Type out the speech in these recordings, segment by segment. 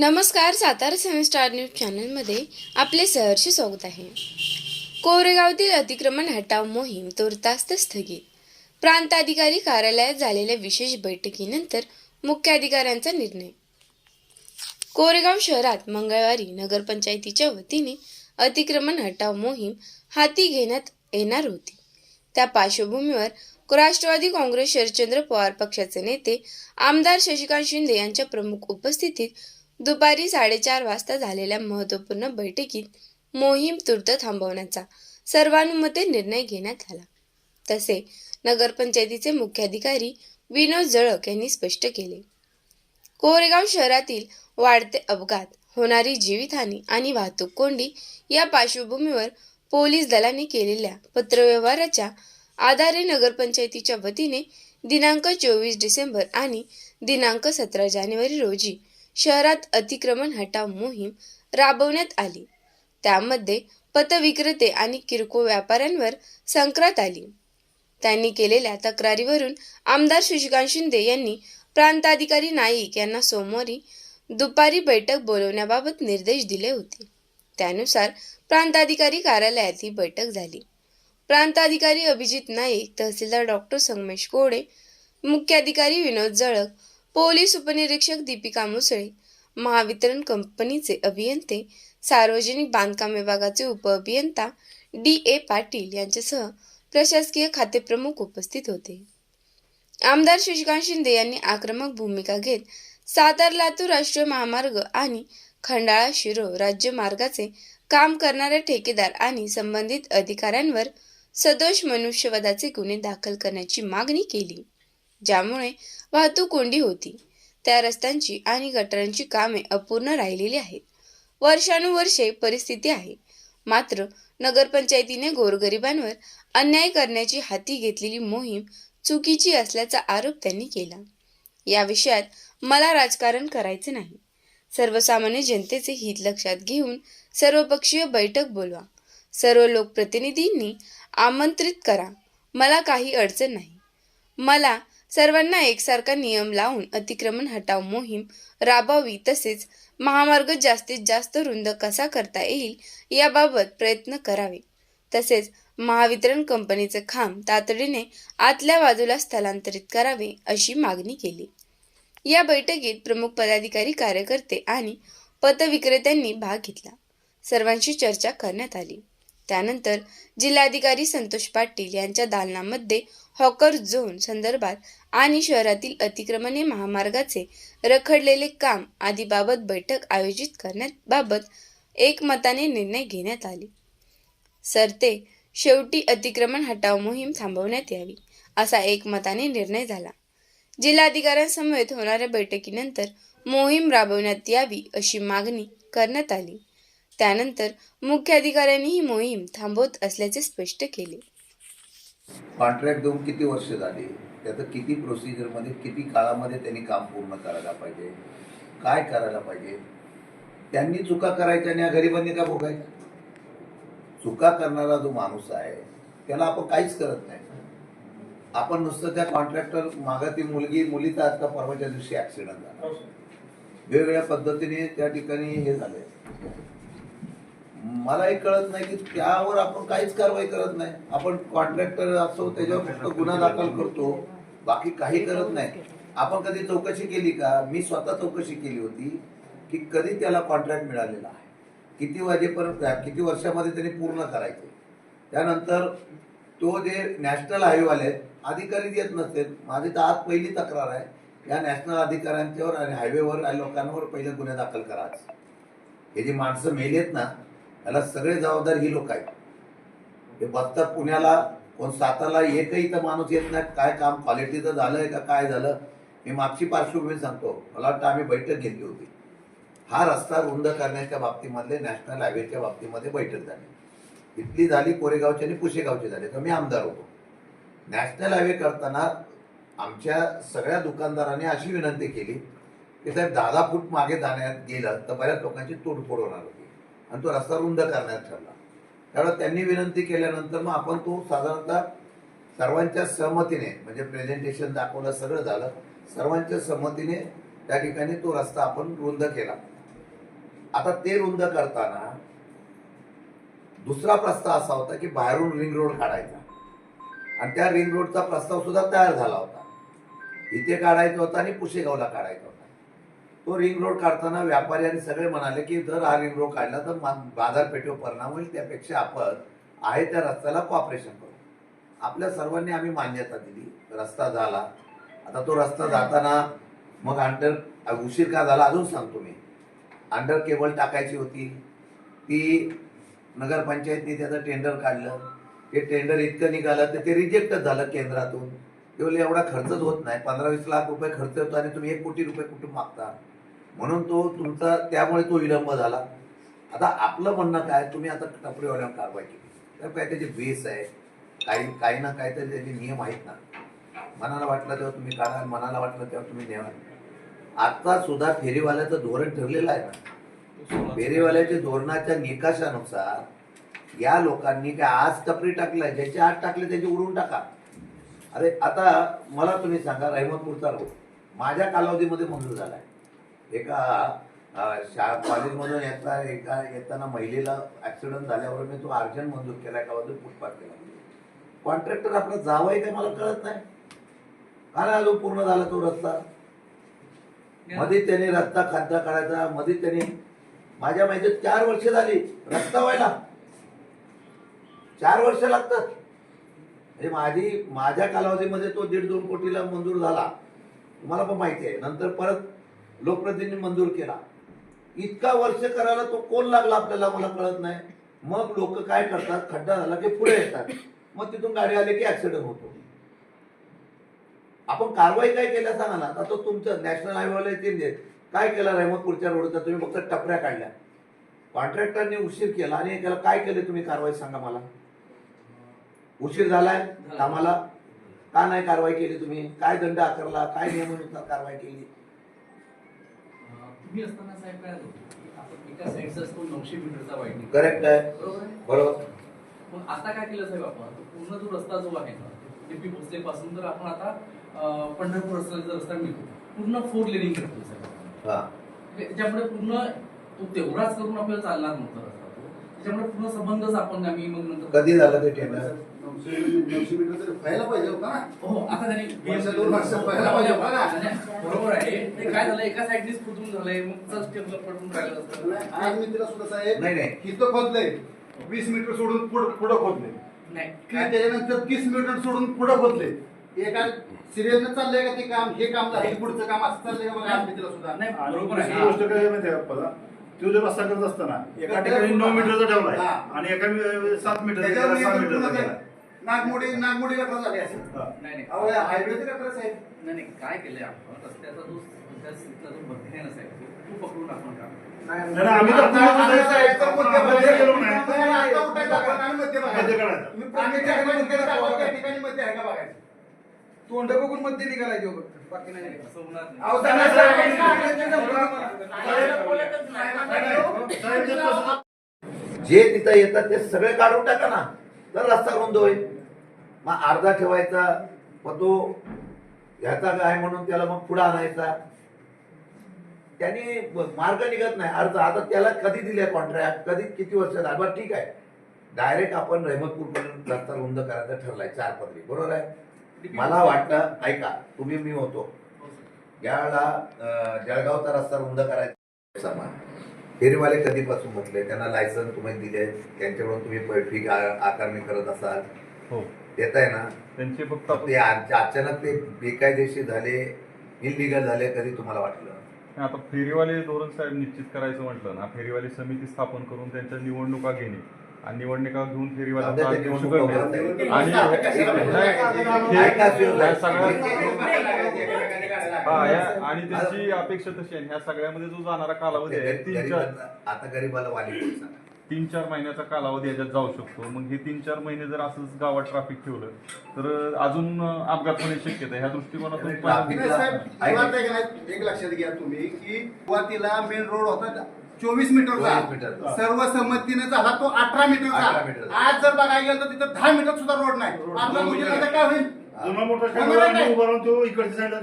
नमस्कार सातारा सेवन star news चॅनलमध्ये आपले सहर्ष स्वागत आहे. कोरेगावतील अतिक्रमण हटाव मोहीम तुर्तास्त स्थगित. प्रांताधिकारी कार्यालयात झालेल्या विशेष बैठकीनंतर मुख्याधिकाऱ्यांचा निर्णय. कोरेगाव शहरात मंगळवारी नगरपंचायतीच्या वतीने अतिक्रमण हटाव मोहीम हाती घेण्यात येणार होती. त्या पार्श्वभूमीवर राष्ट्रवादी काँग्रेस शरदचंद्र पवार पक्षाचे नेते आमदार शशिकांत शिंदे यांच्या प्रमुख उपस्थितीत दुपारी साडेचार वाजता झालेल्या महत्त्वपूर्ण बैठकीत मोहीम तूर्त थांबवण्याचा सर्वानुमते निर्णय घेण्यात आला. तसे नगरपंचायतीचे मुख्याधिकारी विनोद जळक यांनी स्पष्ट केले. कोरेगाव शहरातील वाढते अपघात होणारी जीवितहानी आणि वाहतूक कोंडी या पार्श्वभूमीवर पोलीस दलाने केलेल्या पत्रव्यवहाराच्या आधारे नगरपंचायतीच्या वतीने दिनांक चोवीस डिसेंबर आणि दिनांक सतरा जानेवारी रोजी शहरात अतिक्रमण हटाव मोहीम राबवण्यात आली. त्यामध्ये पतविक्रेते आणि किरकोळ व्यापाऱ्यांवर संक्रांत आली. त्यांनी केलेल्या तक्रारीवरून आमदार शशिकांत शिंदे यांनी प्रांताधिकारी नाईक यांना सोमवारी दुपारी बैठक बोलवण्याबाबत निर्देश दिले होते. त्यानुसार प्रांताधिकारी कार्यालयात ही बैठक झाली. प्रांताधिकारी अभिजित नाईक तहसीलदार डॉक्टर संगमेश कोडे मुख्याधिकारी विनोद जळक पोलीस उपनिरीक्षक दीपिका मुसळे महावितरण कंपनीचे अभियंते सार्वजनिक बांधकाम विभागाचे उपअभियंता डी ए पाटील यांच्यासह प्रशासकीय खाते प्रमुख उपस्थित होते. आमदार शशिकांत शिंदे यांनी आक्रमक भूमिका घेत सातार लातूर राष्ट्रीय महामार्ग आणि खंडाळा शिरो राज्य मार्गाचे काम करणाऱ्या ठेकेदार आणि संबंधित अधिकाऱ्यांवर सदोष मनुष्यवधाचे गुन्हे दाखल करण्याची मागणी केली. ज्यामुळे वाहतूक कोंडी होती. त्या रस्त्यांची आणि गटारांची कामे अपूर्ण राहिलेली आहेत. वर्षानुवर्षे परिस्थिती आहे. मात्र नगरपंचायतीने गोरगरिबांवर अन्याय करण्याची हाती घेतलेली मोहीम चुकीची असल्याचा आरोप त्यांनी केला. या विषयात मला राजकारण करायचे नाही. सर्वसामान्य जनतेचे हित लक्षात घेऊन सर्वपक्षीय बैठक बोलवा. सर्व लोकप्रतिनिधींनी आमंत्रित करा. मला काही अडचण नाही. मला सर्वांना एकसारखा नियम लावून अतिक्रमण हटाव मोहीम राबवावी. तसेच महामार्ग जास्तीत जास्त रुंद कसा करता येईल याबाबत प्रयत्न करावे. तसेच महावितरण कंपनीचे खांब तातडीने आतल्या बाजूला स्थलांतरित करावे अशी मागणी केली. या बैठकीत प्रमुख पदाधिकारी कार्यकर्ते आणि पतविक्रेत्यांनी भाग घेतला. सर्वांशी चर्चा करण्यात आली. त्यानंतर जिल्हाधिकारी संतोष पाटील यांच्या दालनामध्ये हॉकर झोन संदर्भात आणि शहरातील अतिक्रमणे महामार्गाचे रखडलेले काम आदीबाबत बैठक आयोजित करण्याबाबत एकमताने निर्णय घेण्यात आले. सरते शेवटी अतिक्रमण हटाव मोहीम थांबवण्यात यावी असा एकमताने निर्णय झाला. जिल्हाधिकाऱ्यांसमवेत होणाऱ्या बैठकीनंतर मोहीम राबवण्यात यावी अशी मागणी करण्यात आली. त्यानंतर मुख्याधिकाऱ्यांनी ही मोहीम थांबवत असल्याचे स्पष्ट केले. कॉन्ट्रॅक्ट देऊन किती वर्ष झाली? त्याचं किती प्रोसिजरमध्ये किती काळामध्ये त्यांनी काम पूर्ण करायला पाहिजे? काय करायला पाहिजे? त्यांनी चुका करायच्या आणि या गरिबांनी का भोगायचं? चुका करणारा जो माणूस आहे त्याला आपण काहीच करत नाही. आपण नुसतं त्या कॉन्ट्रॅक्टर मागातील मुलगी मुलीचा आज का परवाच्या दिवशी ऍक्सिडेंट झाला? वेगवेगळ्या पद्धतीने त्या ठिकाणी हे झालंय. मला एक कळत नाही की त्यावर आपण काहीच कारवाई करत नाही. आपण कॉन्ट्रॅक्टर असो त्याच्यावर फक्त गुन्हा दाखल करतो. बाकी काही करत नाही. आपण कधी चौकशी केली का? मी स्वतः चौकशी केली होती की कधी त्याला कॉन्ट्रॅक्ट मिळालेला आहे. किती वाजेपर्यंत किती वर्षामध्ये त्यांनी पूर्ण करायचे? त्यानंतर तो जे नॅशनल हायवेवाले आहेत अधिकारी येत नसते. माझी तर आज पहिली तक्रार आहे. या नॅशनल अधिकाऱ्यांच्यावर आणि हायवेवर आणि लोकांवर पहिले गुन्हे दाखल करायचे हे जी माणसं मेलेत ना याला सगळे जबाबदार ही लोक आहेत. हे बघतात पुण्याला कोण सातारला एकही इथं माणूस येत नाही. काय काम क्वालिटीचं झालंय का काय झालं? मी मागची पार्श्वभूमी सांगतो. मला वाटतं आम्ही बैठक घेतली होती. हा रस्ता रुंद करण्याच्या बाबतीमधले नॅशनल हायवेच्या बाबतीमध्ये बैठक झाली. इथली झाली कोरेगावची आणि पुशेगावची झाली. तर मी आमदार होतो. नॅशनल हायवे करताना आमच्या सगळ्या दुकानदारांनी अशी विनंती केली की साहेब दहा फूट मागे जाण्यात गेलं तर बऱ्याच लोकांची तोडफोड होणार होती. आणि तो रस्ता रुंद करण्यात ठरला. त्यावेळेस त्यांनी विनंती केल्यानंतर मग आपण तो साधारणतः सर्वांच्या सहमतीने म्हणजे प्रेझेंटेशन दाखवलं सगळं झालं. सर्वांच्या सहमतीने त्या ठिकाणी तो रस्ता आपण रुंद केला. आता ते रुंद करताना दुसरा प्रस्ताव असा होता की बाहेरून रिंग रोड काढायचा. आणि त्या रिंग रोडचा प्रस्ताव सुद्धा तयार झाला होता. इथे काढायचा होता आणि पुशेगावला काढायचा होता. तो रिंग रोड काढताना व्यापारी आणि सगळे म्हणाले की जर हा रिंग रोड काढला तर मा- बाजारपेठेवर परिणाम होईल. त्यापेक्षा आपण आहे त्या रस्त्याला कॉपरेशन करू. आपल्या सर्वांनी आम्ही मान्यता दिली. रस्ता झाला. आता तो रस्ता जाताना मग अंडर उशीर का झाला अजून सांगतो मी. अंडर केबल टाकायची होती. ती नगरपंचायतने त्याचं टेंडर काढलं. ते टेंडर इतकं निघालं तर ते रिजेक्टच झालं केंद्रातून. ते बोलले एवढा खर्चच होत नाही. पंधरा वीस लाख रुपये खर्च होतो आणि तुम्ही एक कोटी रुपये कुठून मागता? म्हणून तो तुमचा त्यामुळे तो विलंब झाला. आता आपलं म्हणणं काय तुम्ही आता टपरीवाल्यावर कारवाई केली. तर काय त्याचे बेस आहे? काही काही ना काहीतरी त्याचे नियम आहेत ना. मनाला वाटलं तेव्हा तुम्ही काढाल मनाला वाटलं तेव्हा तुम्ही नेवा आता सुद्धा फेरीवाल्याचं धोरण ठरलेलं आहे ना. फेरीवाल्याच्या धोरणाच्या निकषानुसार या लोकांनी काय आज टपरी टाकलाय ज्याचे आज टाकले त्याचे उडून टाका. अरे आता मला तुम्ही सांगा रहमतपूरचा रोड. माझ्या कालावधीमध्ये मंजूर झालाय. एका शा कॉलेजमधून येता एका येताना महिलेला ऍक्सिडेंट झाल्यावर मी तो अर्जंट मंजूर केला का बाजू फुटपाथ केला कॉन्ट्रॅक्टर आपला जावाय काय मला कळत नाही. काय नाही अजून पूर्ण झाला तो रस्ता. मध्ये त्याने रस्ता खाद्दा काढायचा मध्ये त्याने माझ्या माहितीत चार वर्ष झाली रस्ता व्हायला. चार वर्ष लागतात. म्हणजे माझी माझ्या कालावधीमध्ये तो दीड दोन कोटीला मंजूर झाला. तुम्हाला पण माहिती आहे. नंतर परत लोकप्रतिनिधी मंजूर केला. इतका वर्ष करायला तो कोण लागला आपल्याला? मला कळत नाही. मग लोक काय करतात? खड्डा झाला की पुढे येतात. मग तिथून गाडी आली की ऍक्सिडेंट होतो. आपण कारवाई काय केल्या सांगा ना. आता तो तुमचं नॅशनल हायवेला येतील काय केलं रहमतपूरच्या रोडचा तुम्ही फक्त टपऱ्या काढल्या. कॉन्ट्रॅक्टरने उशीर केला आणि त्याला काय केले तुम्ही कारवाई सांगा मला? उशीर झालाय कामाला? का नाही कारवाई केली तुम्ही? काय दंड आकारला? काय नियमानुसार कारवाई केली? करेक्ट आहे. बरोबर पण आता काय केलं साहेब आपण? पूर्ण जो रस्ता जो आहे ना डीपी भोसले पासून तर आपण आता पंढरपूर रस्त्याचा रस्ता मिळतो पूर्ण फोर लेनिंग करतो साहेब हा. म्हणजे त्याच्यामुळे पूर्ण तो तेवढाच करून आपल्याला चालणार नव्हता रस्ता त्याच्यामुळे पूर्ण संबंधच आपण आम्ही मग नंतर कधी झालं ते व्हायला पाहिजे होता ना हो आता त्यांनी वर्ष दोन वर्ष व्हायला पाहिजे होता ना बरोबर आहे ते काय झालं एका साईडनीच फुटून झालंय मग चल टेबल पडून राहिलं असतं आज मी तिला सुद्धा साहेब नाही, नाही. इथं खोदलंय वीस मीटर सोडून पुढं पुढं खोदले नाही त्याच्यानंतर तीस मीटर सोडून पुढं खोदले एका सिरियल चाललंय का ते काम हे काम झालं पुढचं काम असं चाललंय का बघा आज मी तिला सुद्धा नाही बरोबर आहे गोष्ट काय माहिती आहे आपल्याला तो जो रस्ता करत असताना एका ठिकाणी नऊ मीटरचा ठेवलाय हा. आणि एका सात मीटर नागमोडी नागमोडी गटर झाली असेल हा. नाही नाही अहो हायवेचे गटर साहेब नाही नाही काय केलंय आपण रस्त्याचा जो त्या सीटचा जो नसायचा तो पकडून आपण काम तोंड बघून मध्ये निघालाय तो फक्त बाकी नाही. असं होणार जे तिथं येतात ते सगळे काढून टाका ना तर रस्ता रुंद होईल मग अर्धा ठेवायचा मग तो ह्याचा काय म्हणून त्याला मग पुढे आणायचा. त्यांनी मार्ग निघत नाही. अर्ज आता त्याला कधी दिले कॉन्ट्रॅक्ट कधी किती वर्ष झालं? बरं ठीक आहे. डायरेक्ट आपण रहमतपूर पर्यंत रस्ता रुंद करायचा ठरलाय चार पदरी बरोबर आहे? मला वाटतं ऐका तुम्ही मी होतो. हो, जळगावचा रस्ता रुंद करायचा समान फेरीवाले कधीपासून म्हटले? त्यांना लायसन्स तुम्ही दिले त्यांच्याकडून तुम्ही फी आकारणी करत असाल. हो. देत आहे ना? त्यांचे फक्त ते आ- अचानक ते बेकायदेशीर झाले इलिगल झाले कधी तुम्हाला वाटलं? आता फेरीवाले धोरण साहेब निश्चित करायचं म्हटलं ना फेरीवाली समिती स्थापन करून त्यांच्या निवडणुका घेणे. आणि निवडणुका घेऊन आहेत. आणि हे-. ह्या सगळ्या हा या- आणि त्यांची अपेक्षा तशी आहे ह्या सगळ्यामध्ये जो जाणारा कालावधी आहे तीन चार गरिबांचा- आता गरीबाला वाली कोण तीन चार महिन्याचा कालावधी याच्यात जाऊ शकतो मग हे तीन चार महिने जर असंच गावात ट्रॅफिक ठेवलं तर अजून अपघात होण्याची शक्यता आहे ह्या दृष्टिकोनातून Traffic- नाही साहेब ऐका. सुरुवात आहे का नाही, एक लक्षात घ्या तुम्ही की सुरुवातीला मेन रोड होता चोवीस मीटरचा. 24 मीटरचा. सर्वसंमतीने झाला तो अठरा 18 मीटरचा. आज जर बघायला गेलं तर तिथं दहा मीटर सुद्धा रोड नाही. आपल्या मुलीला काय होईल? जुना मोठा तो इकडच्या साईडला.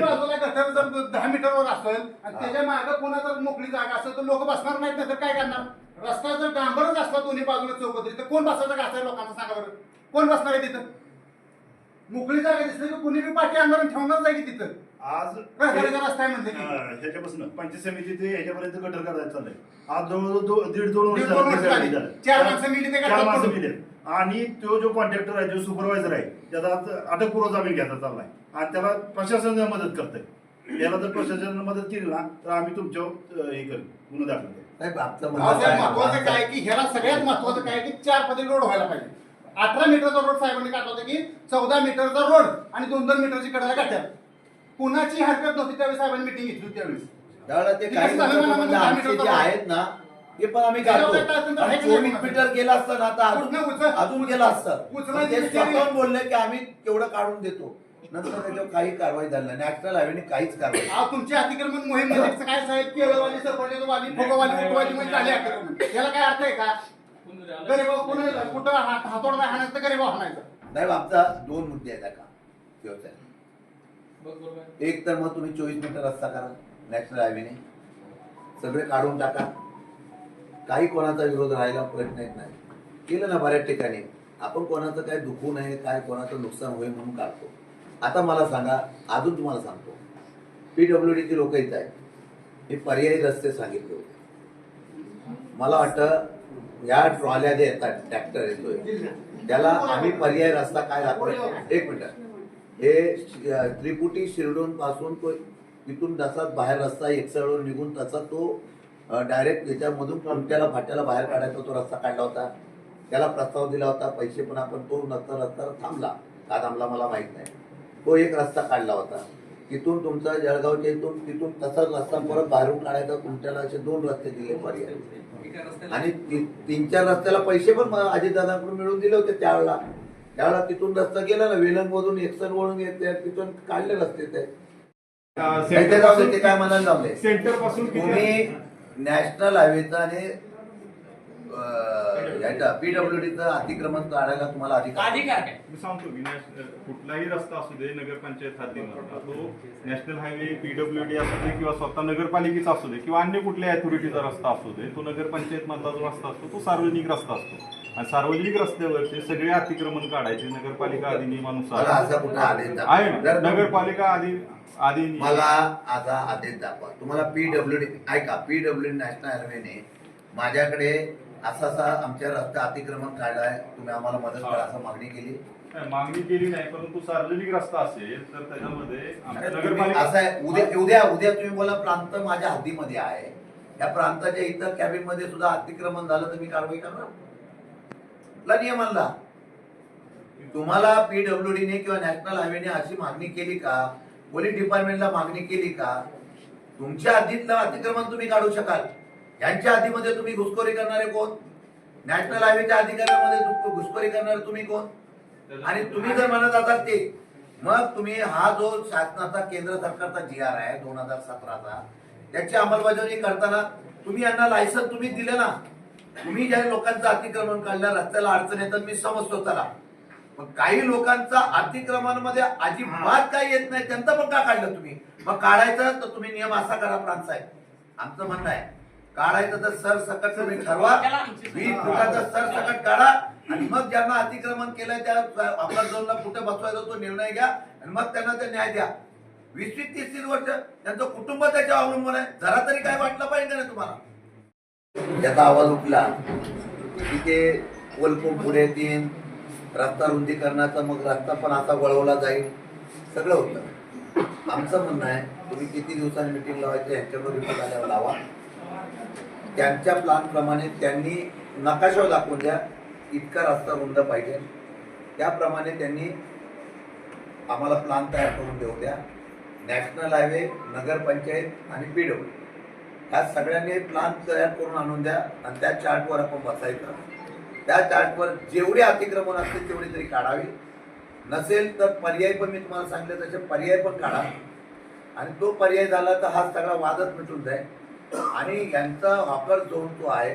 बाजूला गटर जर दहा मीटरवर असेल आणि त्याच्यामागे पुन्हा जर मोकळी जागा असेल तर लोक बसणार नाहीत ना तर काय करणार? रस्ता जर डांबरच असला दोन्ही बाजूला चौकतरी तर कोण बसायचं का असं लोकांना सांगा बरं? कोण बसणार आहे तिथं? मोकळी जागा दिसली की कुणी बी पाठी आणि ठेवणार जाईल तिथं? आज ह्याच्यापासून पंचायत समिती ते ह्याच्यापर्यंत गटर करायचं चाललंय. आज जवळजवळ दो- दीड दोन वर्ष झालं. चार माणसं चार. मिली आणि तो जो कॉन्ट्रॅक्टर आहे जो सुपरवायझर आहे त्याचा आज अटकपूर्व जामीन घ्यायचा चाललाय. आणि त्याला प्रशासन मदत करतंय. याला जर प्रशासनाने मदत केली ना तर आम्ही तुमच्यावर अं, हे करू गुन्हा दाखल करू. महत्वाचं काय की ह्याला सगळ्यात महत्वाचं काय की चार पदरी रोड व्हायला पाहिजे. अठरा मीटरचा रोड साहेबांनी काढला होता की चौदा मीटरचा रोड आणि दोन दोन मीटरची कडाला गाठ्या कुणाची हरकत नव्हती त्यावेळेस साहेबांनी मिटिंग घेतली होती त्यावेळेस. त्यावेळेला ते काही म्हणजे आमचे जे. आहेत ना ते पण आम्ही काढतो आणि चोवीस. मीटर गेला असतं ना आता. अजून गेला असतं. उचलायची पण ते बिचारी- स्वतःहून बोलले की आम्ही तेवढं काढून देतो. नंतर त्याच्यावर काही कारवाई झाली नाही. नॅशनल हायवेने काहीच कारवाई अहो, तुमची अतिक्रमण मोहीम काय साहेब केळवाली सरपंचवाली फुगवाली उठवाली म्हणजे झाली अतिक्रमण. याला काय अर्थ आहे का? गरीबाव कुणी कुठं हात हातोड नाही हाणायचं तर गरीबाव हाणायचं. नाही आमचा दोन मुद्दे आहेत का व्यवसाय बघ बरोबर आहे. एक तर मग तुम्ही चोवीस मीटर रस्ता करा नॅशनल हायवेने सगळे काढून टाका. काही कोणाचा विरोध राहायला प्रश्न येत नाही. केलं ना बऱ्याच ठिकाणी. आपण कोणाचं काय दुखू नये काय कोणाचं नुकसान होईल म्हणून काढतो. आता मला सांगा अजून तुम्हाला सांगतो. पीडब्ल्यू डीची लोक येत आहेत. मी पर्यायी रस्ते सांगितले होते. मला वाटतं या ट्रॉल्या जे येतात ट्रॅक्टर येतोय त्याला आम्ही पर्याय रस्ता काय दाखवतो एक मिनिट. हे त्रिपुटी शिरडून पासून तो तिथून तसाच बाहेर रस्ता एकसळून निघून तसा तो डायरेक्ट याच्यामधून कुमट्याला फाट्याला बाहेर काढायचा तो रस्ता काढला होता. त्याला प्रस्ताव दिला होता पैसे पण आपण तो नंतर रस्ता थांबला. का थांबला मला माहीत नाही. तो एक रस्ता काढला होता. तिथून तुमचा जळगावच्या इथून तिथून तसाच रस्ता परत बाहेरून काढायचा कुमट्याला असे दोन रस्ते दिले पर्याय. एका आणि तीन चार रस्त्याला पैसे पण अजितदादांकडून मिळून दिले होते त्यावेळेला. त्यावेळेला तिथून रस्ता गेला ना वेलंग मधून एकसर वळून येते तिथून काढले रस्ते ते. ते काय म्हणायला लावले सेंटरपासून तुम्ही नॅशनल हायवेचा आणि पीडब्ल्यू डीचं अतिक्रमण काढायला तुम्हाला अधिकार अधिकार काय मी सांगतो की नॅशनल कुठलाही रस्ता असू दे नगरपंचायत हद्दीमधला तो नॅशनल हायवे पीडब्ल्यू डी असू दे किंवा स्वतः नगरपालिकेचा असू दे किंवा अन्य कुठल्या अथॉरिटीचा रस्ता असू दे तो नगरपंचायत मधला जो रस्ता असतो तो सार्वजनिक रस्ता असतो. आणि सार्वजनिक रस्त्यावरचे सगळे अतिक्रमण काढायचे नगरपालिका मला अधिनियमानुसार असा कुठला आदेश दाखवा. आहे. ना जर- नगरपालिका आधी अधिनियम मला आता आदेश दाखवा. तुम्हाला पीडब्ल्यू डी ऐका पीडब्ल्यू डी नॅशनल हायवेने माझ्याकडे असा असा आमच्या रस्ता अतिक्रमण काढलाय. तुम्ही आम्हाला मदत करा असं मागणी केली. नाही, मागणी केली नाही परंतु सार्वजनिक रस्ता असेल तर त्याच्यामध्ये आमच्या तुम्ही नगरपालिका असं आहे उद्या उद्या उद्या तुम्ही बोला प्रांत माझ्या हद्दीमध्ये आहे. या प्रांताच्या इतर कॅबिनमध्ये सुद्धा अतिक्रमण झालं तर मी कारवाई करणार? कुठला नियम आणला. तुम्हाला पीडब्ल्यू डीने किंवा नॅशनल हायवेने अशी मागणी केली का? पोलीस डिपार्टमेंटला मागणी केली का? तुमच्या हद्दीतलं अतिक्रमण तुम्ही काढू शकाल. यांच्या हद्दीमध्ये तुम्ही घुसखोरी करणारे कोण? नॅशनल हायवेच्या अधिकाऱ्यामध्ये घुसखोरी करणारे तुम्ही कोण? आणि तुम्ही जर म्हणत असाल ते मग तुम्ही हा जो शासनाचा केंद्र सरकारचा जी आर आहे दोन हजार सतराचा त्याची अंमलबजावणी करताना तुम्ही यांना लायसन तुम्ही दिले ना तुम्ही ज्या लोकांचं अतिक्रमण काढलं रस्त्याला अडचण येतात मी समजतो त्याला. पण काही लोकांचा अतिक्रमणामध्ये अजिबात काही येत नाही त्यांचं पण का काढलं तुम्ही? मग काढायचं तर तुम्ही नियम असा करा प्रांत साहेब. आमचं म्हणणं आहे काढायचं तर सर सकट तुम्ही ठरवा. वीस फुटाचा सर सकट काढा. आणि मग ज्यांना अतिक्रमण केलंय त्या अपर झोनला कुठे बसवायचा तो निर्णय घ्या. आणि मग त्यांना ते न्याय द्या. वीस वीस तीस तीस वर्ष त्यांचं कुटुंब त्याच्यावर अवलंबून आहे. जरा तरी काय वाटलं पाहिजे ना तुम्हाला? त्याचा आवाज उठला की ते वलपून पुढे येतील रस्ता रुंदीकरणाचा मग रस्ता पण असा वळवला जाईल. सगळं होतं. आमचं म्हणणं आहे तुम्ही किती दिवसांनी मिटिंग लावायचं यांच्यावर रिपोर्ट आल्यावर लावा. त्यांच्या प्लानप्रमाणे त्यांनी नकाशा दाखवून द्या. इतका रस्ता रुंद पाहिजे. त्याप्रमाणे त्यांनी आम्हाला प्लान तयार करून देऊ द्या. नॅशनल हायवे नगरपंचायत आणि पी डब्ल्यू ह्या सगळ्यांनी प्लान तयार करून आणून द्या आणि त्या चार्टवर आपण बसायचं. त्या चार्टवर जेवढे अतिक्रमण असतील तेवढे तरी काढावे. नसेल तर पर्याय पण मी तुम्हाला सांगितलं तसे पर्याय पण काढा. आणि तो पर्याय झाला तर हा सगळा वादच मिटून जाईल. आणि यांचा हॉकर जो जो आहे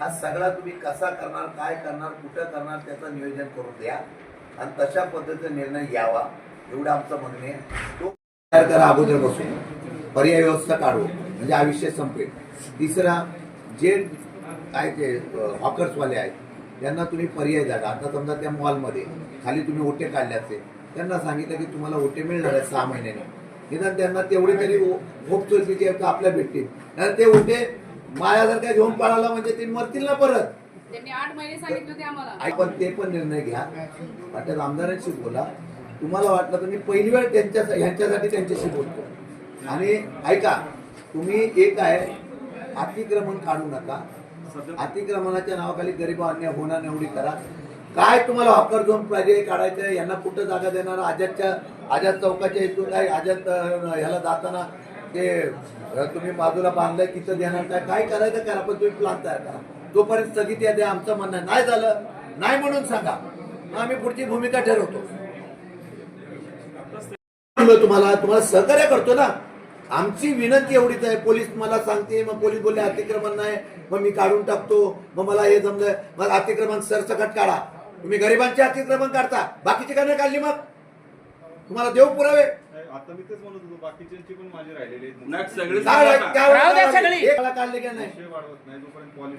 हा सगळा तुम्ही कसा करणार काय करणार कुठं करणार त्याचं नियोजन करून द्या. आणि तशा पद्धतीचा निर्णय घ्यावा एवढं आमचं म्हणणे तो तयार करा अगोदर बसून. पर्याय व्यवस्था काढू म्हणजे आयुष्य संपेल. तिसरा जे काय ते हॉकर्सवाले आहेत त्यांना तुम्ही पर्याय द्या. आता समजा त्या मॉलमध्ये खाली तुम्ही ओटे काढले त्यांना सांगितलं की तुम्हाला ओटे मिळणार आहे सहा महिन्याने. निदान त्यांना तेवढे तरी होप चोरती की आपल्या भेटतील. नाही ते ओटे माया जर काय घेऊन पळाला म्हणजे ते मरतील ना परत. होते पण ते पण निर्णय घ्या. वाटत आमदारांशी बोला. तुम्हाला वाटलं तर मी पहिली वेळ त्यांच्या ह्यांच्यासाठी त्यांच्याशी बोलतो. आणि ऐका तुम्ही एक आहे अतिक्रमण काढू नका. अतिक्रमणाच्या नावाखाली गरीब अन्याय होणार एवढी करा. काय तुम्हाला ऑफर घेऊन पाहिजे काढायचं यांना कुठं जागा देणार? आझादच्या आझाद चौकाच्या इथून काय आझाद ह्याला जाताना ते तुम्ही बाजूला बांधलंय तिथं देणार काय? काय करायचं करा पण तुम्ही प्लान तयार करा. तोपर्यंत स्थगिती द्या आमचं म्हणणं नाही झालं नाही म्हणून सांगा. मग आम्ही पुढची भूमिका ठरवतो. तुम्हाला तुम्हाला सहकार्य करतो ना. आमची विनंती एवढीच आहे. पोलीस मला सांगते मग पोलीस बोलले अतिक्रमण नाही. मग मी काढून टाकतो. मग मला हे जमलं. मग अतिक्रमण सरसकट काढा. तुम्ही गरिबांचे अतिक्रमण काढता. बाकीची का नाही काढली मग? तुम्हाला देऊ पुरावे. आता मी तेच म्हणत होतो बाकीच्यांची पण माझी राहिलेली आहेत. नाही, सगळी. काढले का नाही? विषय वाढवत नाही जोपर्यंत पॉलिसी